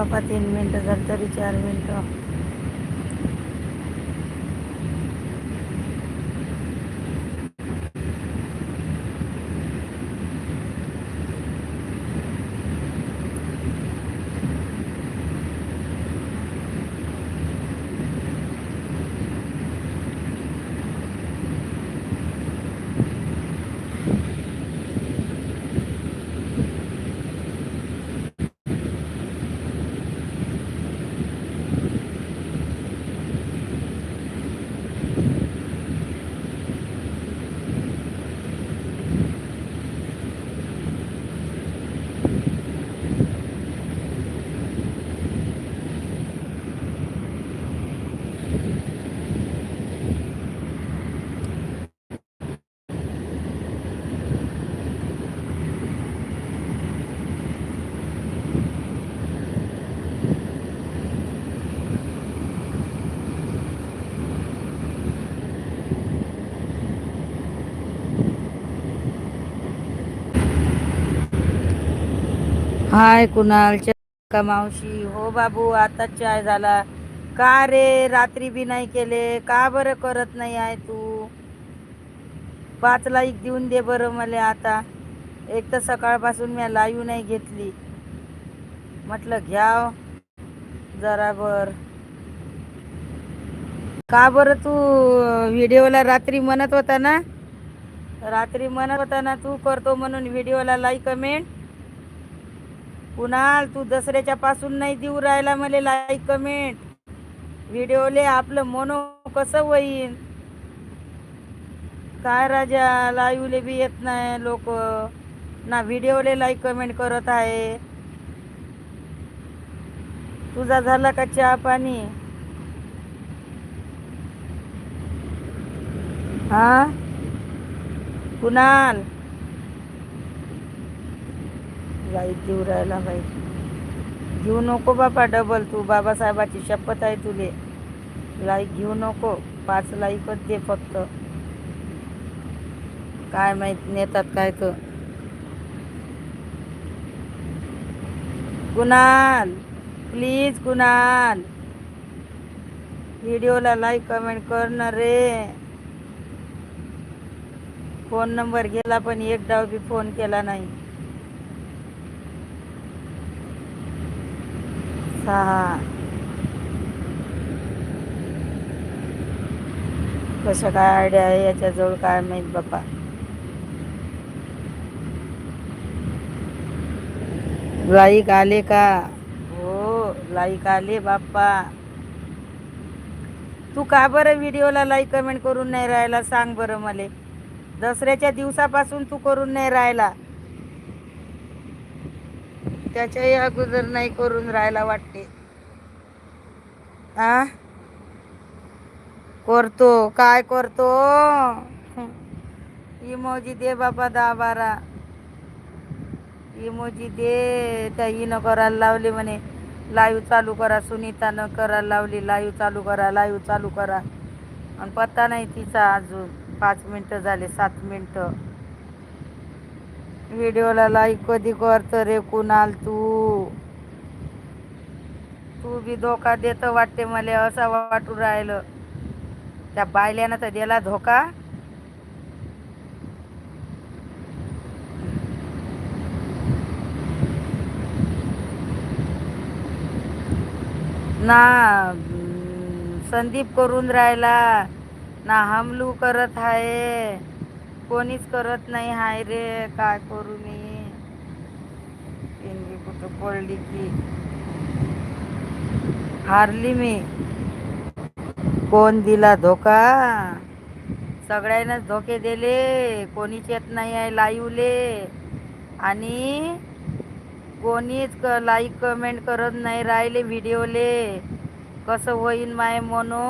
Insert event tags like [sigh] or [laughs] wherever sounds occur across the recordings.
बाबा तीन मिनटं झालं तरी चार मिनटं. हाय कुणाल का मावशी. हो बाबू आता चाय झाला. का रे? रात्री बी नाही केले. का बरं करत नाही आहे तू? पाच लाईक देऊन दे बरं मला आता. एक तर सकाळपासून मी लाईव्ह नाही घेतली. म्हटलं घ्याव जरा बर. का बरं तू व्हिडिओला रात्री म्हणत होता ना? रात्री म्हणत होता ना तू करतो म्हणून व्हिडिओला लाईक कमेंट कुणाल तू दसऱ्याच्या पासून नाही देऊ राहिला मला लाईक कमेंट व्हिडिओले आपलं मनो कसं होईन? काय राजा लाईव्हले बी येत नाही लोक. ना व्हिडिओले लाईक कमेंट करत आहे. तुझा झाला का चहा पाणी? हा? कुणाल? गाई देऊ राहिला बाई घेऊ नको बाबा डबल तू बाबासाहेबाची शपथ आहे तुले. लाईक घेऊ नको. पाच लाईकच दे फक्त. काय माहीत नेतात काय तर. कुणाल? प्लीज कुणाल? व्हिडिओला लाईक कमेंट कर ना रे. फोन नंबर गेला पण एक डाव बी फोन केला नाही. सहा कसं काय आयडिया आहे याच्याजवळ काय माहीत बाप्पा लाईक आले का हो लाईक आले बाप्पा तू का बरं व्हिडिओला लाईक कमेंट करून नाही राहिला? सांग बरं मला. दसऱ्याच्या दिवसापासून तू करून नाही राहिला. त्याच्याही अगोदर नाही करून राहायला वाटते. आ? करतो. काय करतो? इमोजी दे बाबा दहा बारा इमोजी दे. त्या हिनं करायला लावली म्हणे. लाईव्ह चालू करा. सुनीतानं करायला लावली. लाईव्ह चालू करा. लाईव्ह चालू करा. आणि पत्ता नाही तिचा अजून. पाच मिनटं झाले. सात मिनटं. व्हिडिओला लाईक कधी करतो रे कुणाल तू. तू बी धोका देत वाटते मला असं वाटू राहिलं. त्या बायल्यानं तर दिला धोका. ना संदीप करून राहिला. ना हमलू करत आहे कोणीच करत नाही. हाय रे काय करू मी? पिंगी कुठं पडली की? हारली मी. कोण दिला धोका? सगळ्यांनाच धोके दिले. कोणीच येत नाही आहे लाईवले. आणि कोणीच क लाईक कमेंट करत नाही राहिले व्हिडिओले. कसं होईन माय म्हणू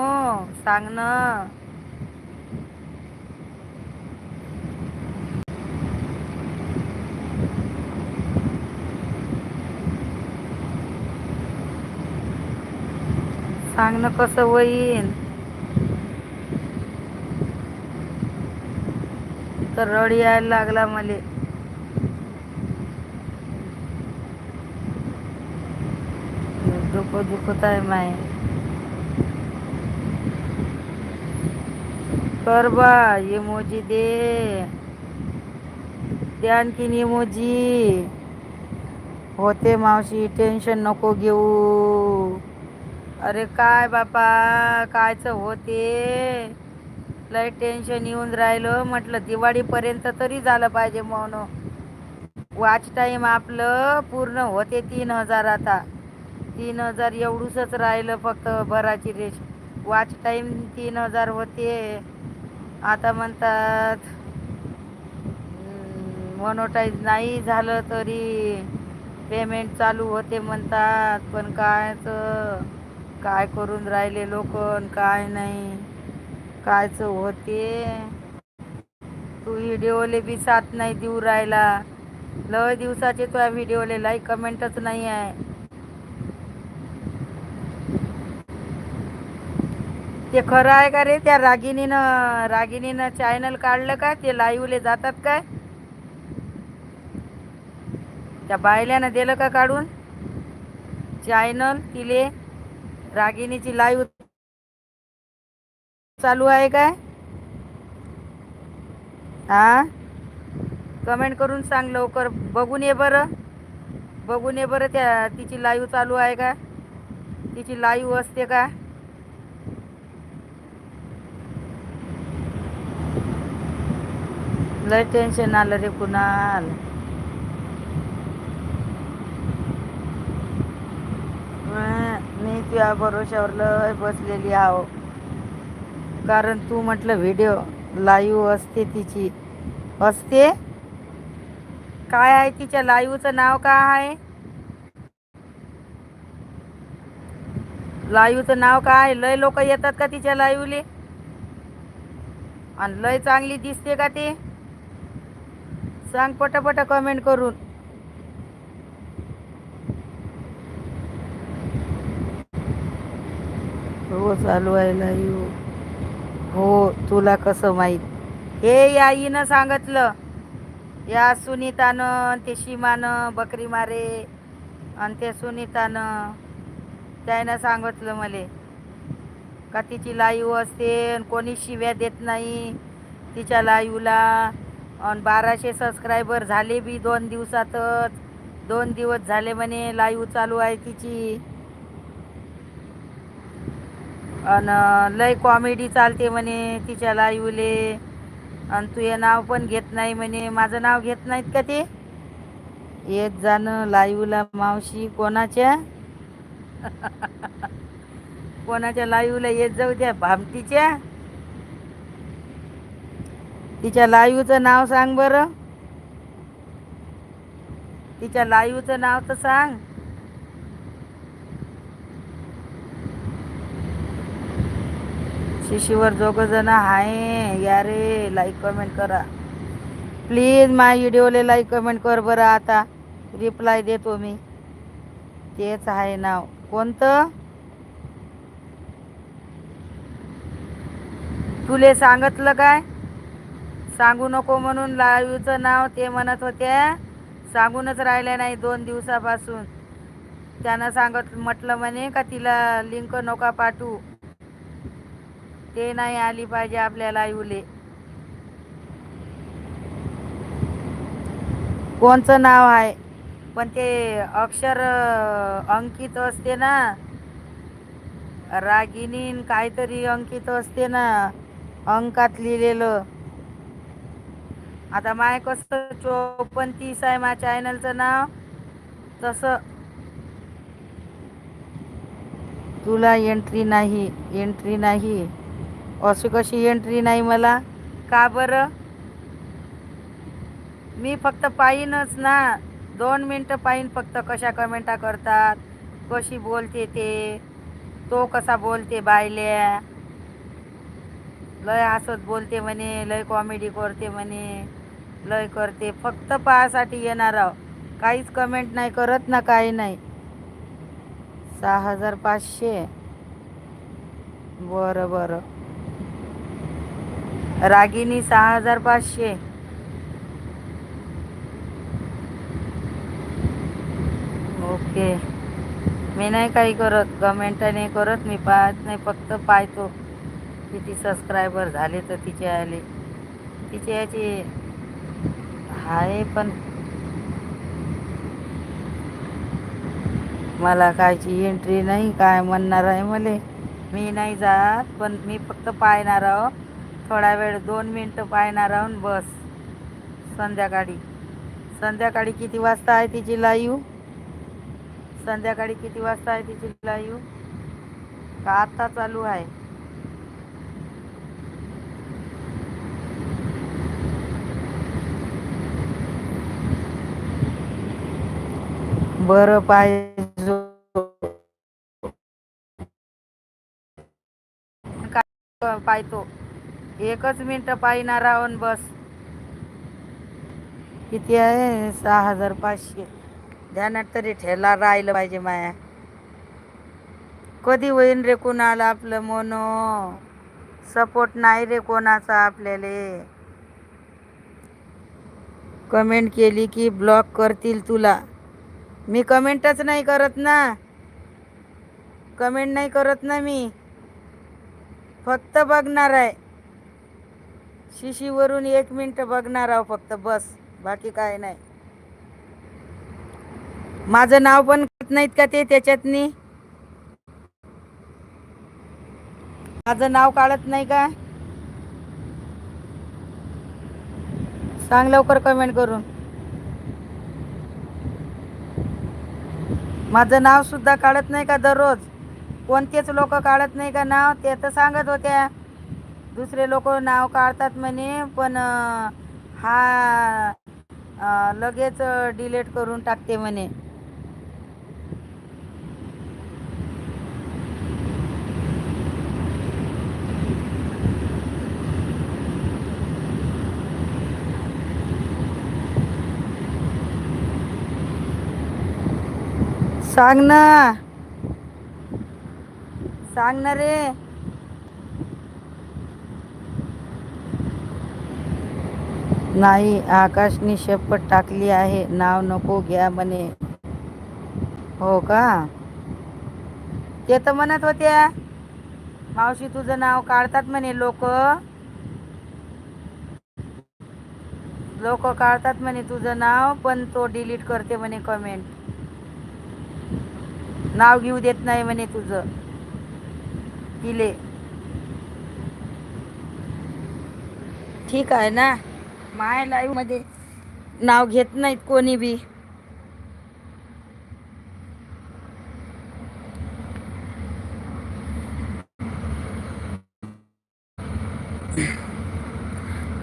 सांगणं सांगणं सांग ना कसं होईन? तर रड यायला लागला मले. दुख दुखत आहे माय. कर बा इमोजी दे. दे आणखीन इमोजी. होते मावशी टेन्शन नको घेऊ. अरे काय बापा कायचं होते? लय टेन्शन येऊन राहिलं. म्हटलं दिवाळीपर्यंत तरी झालं पाहिजे म्हणून. वॉच टाईम आपलं पूर्ण होते तीन हजार आता. तीन हजार एवढूसच राहिलं फक्त भराची रेश. वॉच टाईम तीन हजार होते. आता म्हणतात मोनोटाईज नाही झालं तरी पेमेंट चालू होते म्हणतात. पण कायचं? काय करून राहिले लोक काय नाही. कायच होते? तू व्हिडिओले बी साथ नाही देऊ राहिला. लय दिवसाचे तुझ्या व्हिडिओले लाईक कमेंटच नाही आहे. ते खरं आहे का रे? त्या रागिनीनं रागिनीनं चॅनल काढलं का? ते लाईव्हले जातात काय त्या बायल्यानं दिलं का काढून? चॅनल तिले? रागिणीची लाईव्ह चालू आहे काय? हा? कमेंट करून सांग लवकर. बघून ये बरं. बघून ये बरं त्या तिची लाईव्ह चालू आहे का? तिची लाईव्ह असते का? लय टेन्शन आलं रे कुणाल मी तुझ्या भरोश्यावर लय बसलेली आहो. कारण तू म्हटलं व्हिडिओ लाईव्ह असते तिची. असते? काय आहे तिच्या लाईव्हचं नाव काय आहे? लाईव्हचं नाव काय लय लोक येतात का तिच्या लाईव्हले आणि लय चांगली दिसते का ते? सांग पटापट कमेंट करून. हो चालू आहे लाईव हो तुला कसं माहीत? हे या आईनं सांगितलं. या सुनीतानं ते सीमानं बकरी मारे आणि ते सुनीतानं त्यानं सांगितलं मले का तिची लाईव असते आणि कोणी शिव्या देत नाही तिच्या लाईवला आणि बाराशे सबस्क्रायबर झाले बी दोन दिवसातच. दोन दिवस झाले म्हणे लाईव्ह चालू आहे तिची. आणि लय कॉमेडी चालते म्हणे तिच्या लाईवले. आणि तुझे नाव पण घेत नाही म्हणे. माझं नाव घेत नाहीत का ते? येत जाणं लाईवला मावशी कोणाच्या? [laughs] कोणाच्या लाईवला येत जाऊ द्या भामटीच्या? तिच्या लाईवचं नाव सांग बरं. तिच्या लाईवचं नाव तर सांग. शिशीवर दोघं जण आहे या रे लाईक कमेंट करा. प्लीज माय व्हिडिओले लाईक कमेंट कर बरं आता. रिप्लाय देतो मी. तेच आहे नाव. कोणतं? तुले सांगितलं काय? सांगू नको म्हणून लाईव्हचं नाव ते म्हणत होत्या सांगूनच राहिले नाही दोन दिवसापासून. त्यानं सांगत म्हटलं म्हणे का तिला लिंक नका पाठवू. ते नाही आली पाहिजे आपल्याला लाईव्हले कोणचं नाव आहे? पण ते अक्षर अंकित असते ना. रागिनीन काहीतरी अंकित असते ना. अंकात लिहिलेलं. आता माय कसं चोपन्न तीस आहे माझ्या चॅनलचं नाव? तसं. तुला एंट्री नाही एंट्री नाही. अशी कशी एंट्री नाही मला. का बरं? मी फक्त पाहीनच ना. दोन मिनटं पाहीन फक्त कशा कमेंटा करतात कशी बोलते ते. तो कसा बोलते बायल्या लय हसत बोलते म्हणे लय कॉमेडी करते म्हणे लय करते. फक्त पाहासाठी येणार आहो. काहीच कमेंट नाही करत ना काही नाही. सहा हजार पाचशे. बरं बरं. रागिनी सहा हजार पाचशे. ओके. मी नाही काही करत. कमेंट नाही करत. मी पाहत नाही. फक्त पाहतो. किती सबस्क्रायबर झाले तर तिचे आले. तिचे याची आहे पण मला कायची एंट्री नाही. काय म्हणणार आहे मले? मी नाही जात पण मी फक्त पाहणार आहो. थोडा वेळ दोन मिनटं पाहणार राहून बस. संध्याकाळी. संध्याकाळी किती वाजता आहे तिची लाईव्ह संध्याकाळी किती वाजता आहे तिची लाईव्ह का आत्ता चालू आहे? बरं पाहिजे. काय पाहतो. एकच मिनटं पाहिणार आहोत बस. किती आहे? सहा हजार पाचशे. ध्यानात तरी ठेला राहिलं पाहिजे माया. कधी होईन रे कुणाला आपलं मोनो? सपोर्ट नाही रे कोणाचा आपल्याला. कमेंट केली की ब्लॉक करतील तुला. मी कमेंटच नाही करत ना. कमेंट नाही करत ना मी. फक्त बघणार आहे. शिशीवरून एक मिनटं बघणार आहो फक्त बस. बाकी काय नाही. माझं नाव पण करत नाहीत का ते त्याच्यातनी? माझं नाव काढत नाही का? सांग लवकर कमेंट करून. माझं नाव सुद्धा काढत नाही का दररोज? कोणतेच लोक काढत नाही का नाव? ते तर सांगत होत्या. दुसरे लोक नाव काढतात म्हणे पण हा लगेच डिलीट करून टाकते म्हणे. सांग ना. सांग ना रे. नाही आकाशनी शपथ टाकली आहे. नाव नको घ्या म्हणे. हो का? ते तर म्हणत होत्या मावशी तुझं नाव काढतात म्हणे लोक. लोक काढतात म्हणे तुझं नाव पण तो डिलीट करते म्हणे कमेंट नाव घेऊ देत नाही म्हणे तुझं. तिले. ठीक आहे ना? माय लाईव्हमध्ये नाव घेत नाहीत कोणी बी.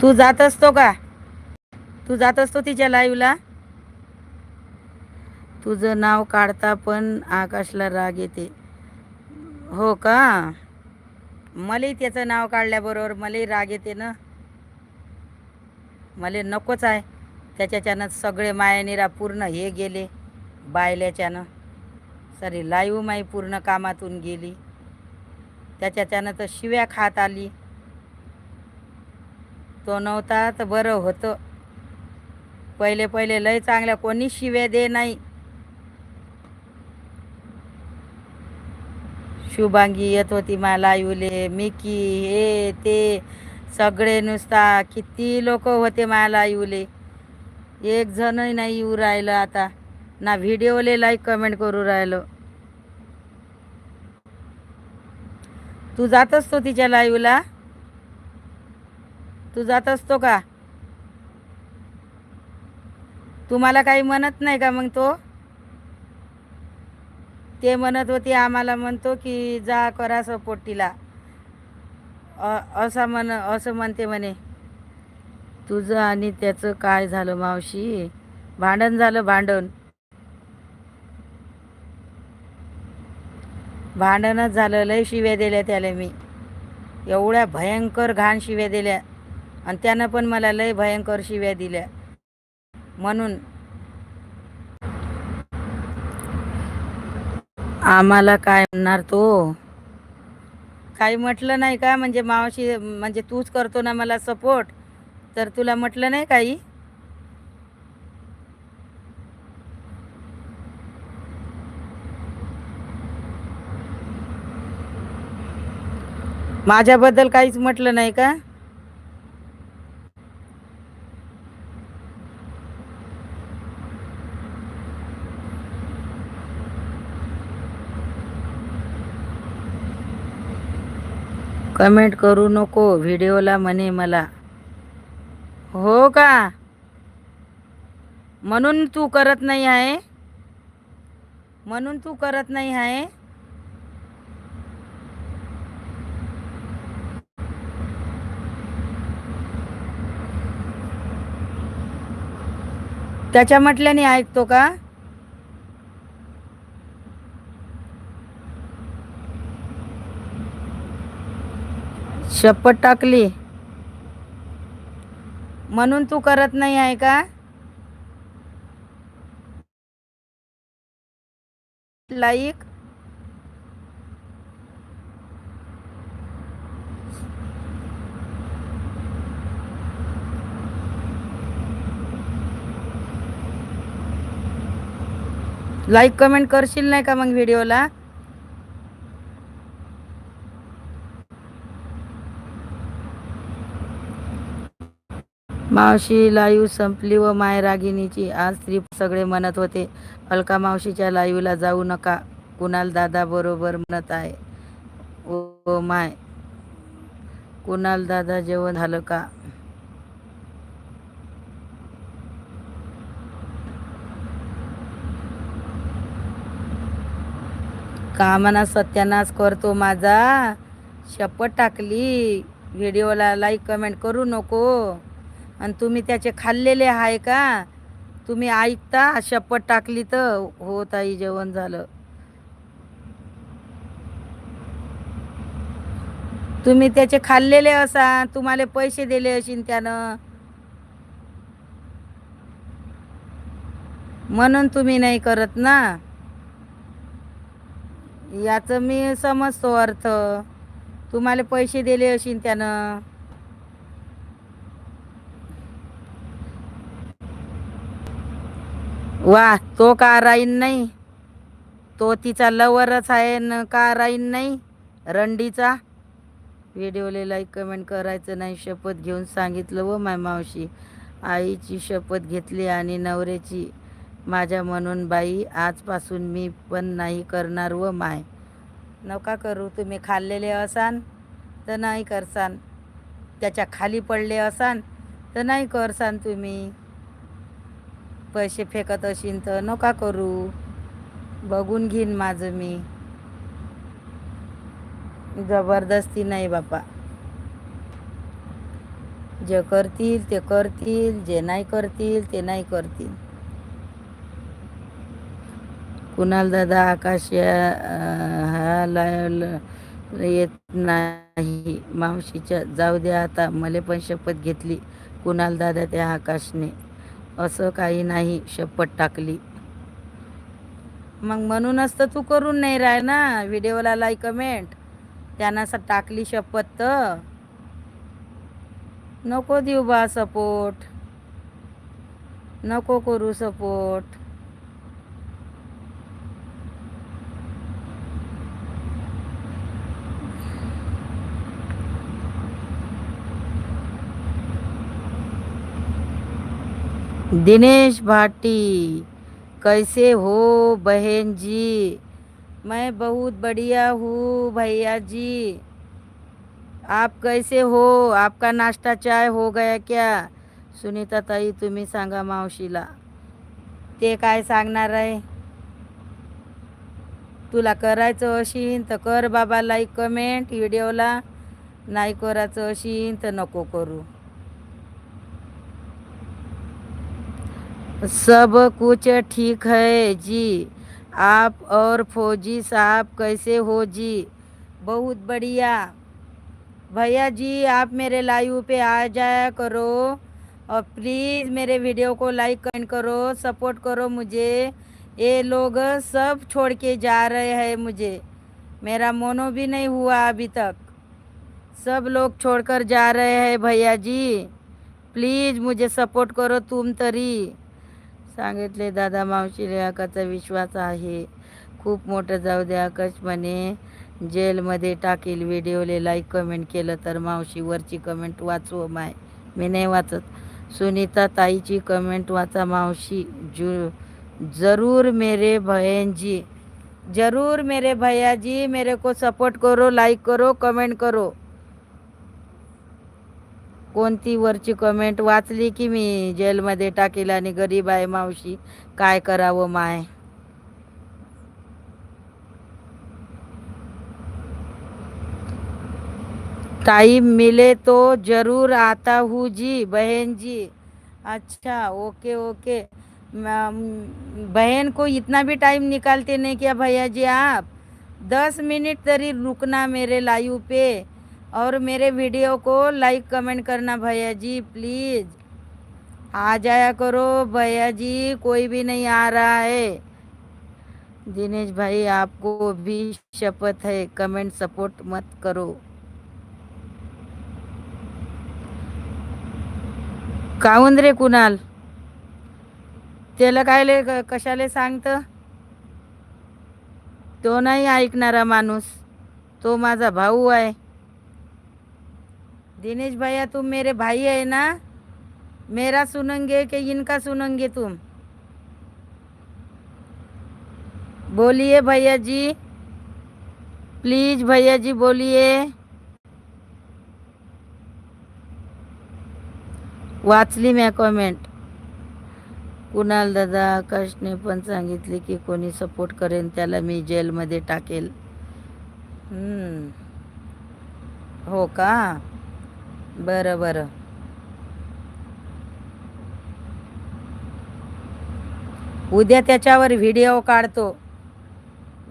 तू जात असतो का? तू जात असतो तिच्या लाईव्हला तुझं नाव काढता पण आकाशला राग येते. हो का? मलाही त्याचं नाव काढल्याबरोबर मलाही राग येते ना? मला नकोच आहे. त्याच्याच्यानं सगळे मायानिरा पूर्ण हे गेले. बायल्याच्यानं. सरी लाईव्ह माई पूर्ण कामातून गेली. त्याच्याच्यानं तर शिव्या खात आली. तो नव्हता तर बरं होतं. पहिले पहिले लय चांगल्या कोणी शिव्या दे नाही. शुभांगी येत होती मला लाईवले. मिकी हे ते. सगळे नुसता किती लोक होते मला येऊले. एक जणही नाही येऊ राहिलं आता. ना व्हिडिओले लाईक कमेंट करू राहिलो. तू जात असतो तिच्या लाईव्हला तू जात असतो का? तुम्हाला काही म्हणत नाही का मग तो? ते म्हणत होते आम्हाला म्हणतो की जा करा सपोर्ट तिला. असा म्हण असं म्हणते म्हणे तुझं आणि त्याचं काय झालं मावशी? भांडण झालं भांडण. भांडणच झालं लय शिव्या दिल्या त्याला मी. एवढ्या भयंकर घाण शिव्या दिल्या. आणि त्यानं पण मला लय भयंकर शिव्या दिल्या. म्हणून आम्हाला काय म्हणणार तो? काही म्हटलं नाही का? म्हणजे मावशी म्हणजे तूच करतो ना मला सपोर्ट तर तुला म्हटलं नाही काही? माझ्याबद्दल काहीच म्हटलं नाही का? कमेंट करू नको व्हिडिओला म्हणे मला. हो का? म्हणून तू करत नाही आहे? म्हणून तू करत नाही आहे? त्याच्या म्हटल्याने ऐकतो का? शपथ टाकली. म्हणून तू करत नाही आहे का? लाईक. लाईक कमेंट करशील नाही का मग व्हिडिओला? मावशी लाईव्ह संपली व माय रागिणीची. आज स्त्री सगळे म्हणत होते अलका मावशीच्या लाईव्हला जाऊ नका. कुणाल दादा बरोबर म्हणत आहे. ओ माय कुणाल दादा जेवण झालं का? कामाना सत्यानाश करतो माझा? शपथ टाकली. व्हिडिओला लाईक कमेंट करू नको. आणि तुम्ही त्याचे खाल्लेले आहे का? तुम्ही ऐकता शपथ टाकली तर हो ताई जेवण झालं. तुम्ही त्याचे खाल्लेले असा तुम्हाला पैसे दिले असेल त्यानं. म्हणून तुम्ही नाही करत ना? याचं मी समजतो अर्थ. तुम्हाला पैसे दिले असेल त्यानं. वा तो का राहीन नाही. तो तिचा लवरच आहे न का राहीन नाही. रंडीचा. व्हिडिओला लाईक कमेंट करायचं नाही. शपथ घेऊन सांगितलं व माय मावशी. आईची शपथ घेतली आणि नवऱ्याची. माझ्या म्हणून बाई आजपासून मी पण नाही करणार व माय. नका करू तुम्ही खाल्लेले असान तर नाही करसान. त्याच्याखाली पडले असान तर नाही करसान तुम्ही. पैसे फेकत असेल तर नका करू. बघून घेईन माझं मी. जबरदस्ती नाही बापा. जे करतील ते करतील जे नाही करतील ते नाही करतील. कुणाल दादा आकाश हा येत नाही. मावशीच्या जाऊ द्या आता मला पण शपथ घेतली कुणाल दादा त्या आकाशने. असं काही नाही शपथ टाकली. मग म्हणूनच तर तू करून नाही राह ना व्हिडिओला लाईक कमेंट त्यांना असं टाकली शपथ तर. नको देऊ बा सपोर्ट नको करू सपोर्ट दिनेश भाटी कैसे हो बहन जी? मैं बहुत बढ़िया हूँ भैया जी। आप कैसे हो? आपका नाश्ता चाय हो गया क्या? सुनीता ताई तुम्ही सांगा मावशीला। ते काय सांगणार आहे? तुला करायचं अशीन तर कर बाबा लाईक कमेंट व्हिडिओला नाही करायचं असेल तर नको करू. सब कुछ ठीक है जी। आप और फौजी साहब कैसे हो जी? बहुत बढ़िया। भैया जी, आप मेरे लाइव पे आ जाया करो और प्लीज़ मेरे वीडियो को लाइक कमेंट करो सपोर्ट करो मुझे। ये लोग सब छोड़ के जा रहे हैं मुझे। मेरा मोनो भी नहीं हुआ अभी तक। सब लोग छोड़कर जा रहे हैं भैया जी। प्लीज़ मुझे सपोर्ट करो तुम तरी। सांगितले दादा मावशीले आकाचा विश्वास आहे. खूप मोठं जाऊ द्या आकाश म्हणे. जेलमध्ये टाकील व्हिडिओले लाईक कमेंट केलं तर मावशी वरची कमेंट वाचव माय. मी नाही वाचत. सुनीता ताईची कमेंट वाचा मावशी. जु जरूर मेरे बहन जी जरूर मेरे भैया जी मेरे को सपोर्ट करो लाईक करो कमेंट करो. कोणती वरची कमेंट वाचली की मी जेलमध्ये टाकेल आणि गरीब आहे मावशी? काय करावं माय? टाइम मिले तो जरूर आता हूँ जी बहन जी। अच्छा ओके ओके। बहन को इतना भी टाइम निकालते नहीं क्या भैया जी आप? दस मिनट तरी रुकना मेरे लाइव पे। और मेरे वीडियो को लाइक कमेंट करना भैया जी प्लीज़। आ जाया करो भैया जी कोई भी नहीं आ रहा है। दिनेश भाई आपको भी शपथ है कमेंट सपोर्ट मत करो। काऊन रे कुणाल? त्याला कायले क- कशाले सांगतं? तो नाही ऐकणारा माणूस तो माझा भाऊ आहे. दिनेश भैया तुम मेरे भाई है ना? मेरा सुनेंगे कि इनका सुनेंगे तुम? बोलिए भैया जी। प्लीज भैया जी बोलिए। वाचली मी कमेंट कुणाल दादा आकाशने पण सांगितले की कोणी सपोर्ट करेन त्याला मी जेलमध्ये टाकेल. हो का? बरं बरं. उद्या त्याच्यावर व्हिडिओ काढतो.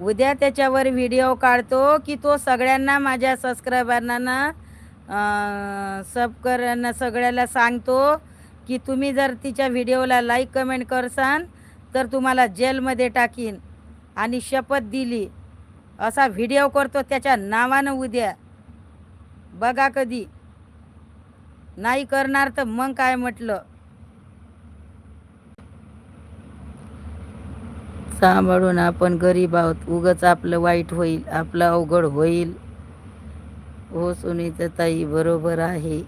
उद्या त्याच्यावर व्हिडिओ काढतो की तो सगळ्यांना माझ्या सबस्क्रायबरांना सबकरांना सगळ्याला सांगतो की तुम्ही जर तिच्या व्हिडिओला लाईक कमेंट करसान तर तुम्हाला जेलमध्ये टाकीन आणि शपथ दिली. असा व्हिडिओ करतो त्याच्या नावानं उद्या. बघा कधी. नाही करणार तर मग काय म्हटलं? सांभाळून आपण गरीब आहोत. उगच आपलं वाईट होईल आपलं अवघड होईल. हो सुनीता ताई बरोबर आहे.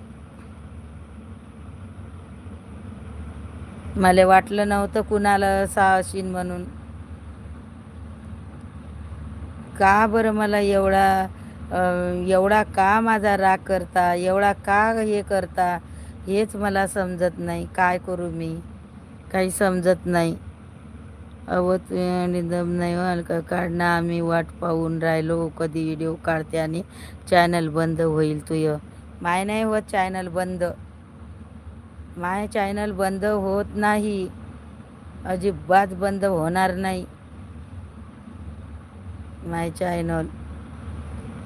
मला वाटलं नव्हतं कुणाला साहसीन म्हणून. का बरं मला एवढा एवढा का माझा राग करता? एवढा का हे करता? हेच मला समजत नाही. काय करू मी? काही समजत नाही. अवत आणि दम नाही हो, व्हाल का काढणं. आम्ही वाट पाहून राहिलो. कधी व्हिडिओ काढते आणि चॅनल बंद होईल तुय माय नाही होत चॅनल बंद. माय चॅनल बंद होत नाही. अजिबात बंद होणार नाही. माय चॅनल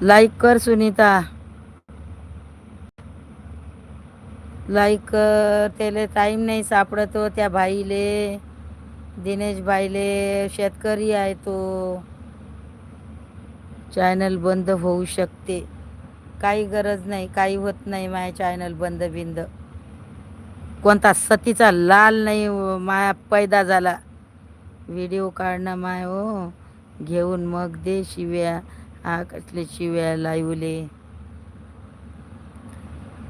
लाईक कर सुनीता. लाईक कर. त्याला टाईम नाही सापडतो हो त्या भाईले. दिनेश भाईले शेतकरी आहे तो. चॅनल बंद होऊ शकते. काही गरज नाही काही होत नाही माया चॅनल बंद बिंद. कोणता सतीचा लाल नाही हो, माया पैदा झाला. व्हिडिओ काढणं माय हो. घेऊन मग दे शिव्या. आ कसले शिव्या लाईवले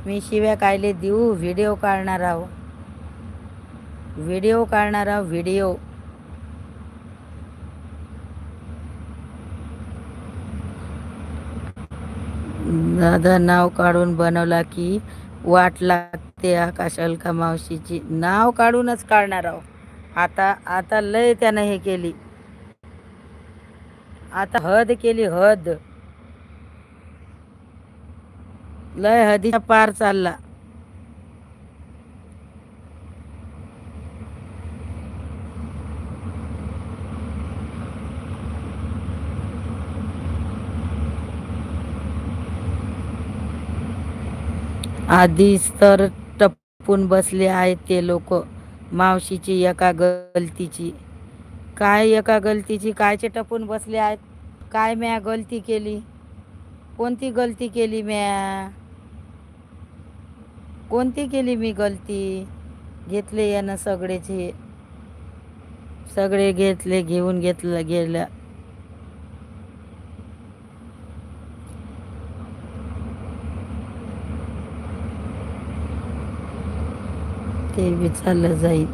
मी शिव्या कायले देऊ? व्हिडिओ काढणार आहो व्हिडिओ काढणार आहो व्हिडिओ. दादा नाव काढून बनवला की वाट लागते आकाश अलका मावशीची? नाव काढूनच काढणार आहो आता आता लय त्यानं हे केली. आता हद केली हद. लय हदीचा पार चालला. आधीच तर टपून बसले आहेत ते लोक मावशीची एका गलतीची. काय एका गलतीची काय टपून बसले आहेत? काय म्या गलती केली? कोणती गलती केली म्या? कोणती केली मी गलती? घेतले यानं सगळेचे. सगळे घेतले घेऊन घेतलं गेलं ते विचारलं जाईल.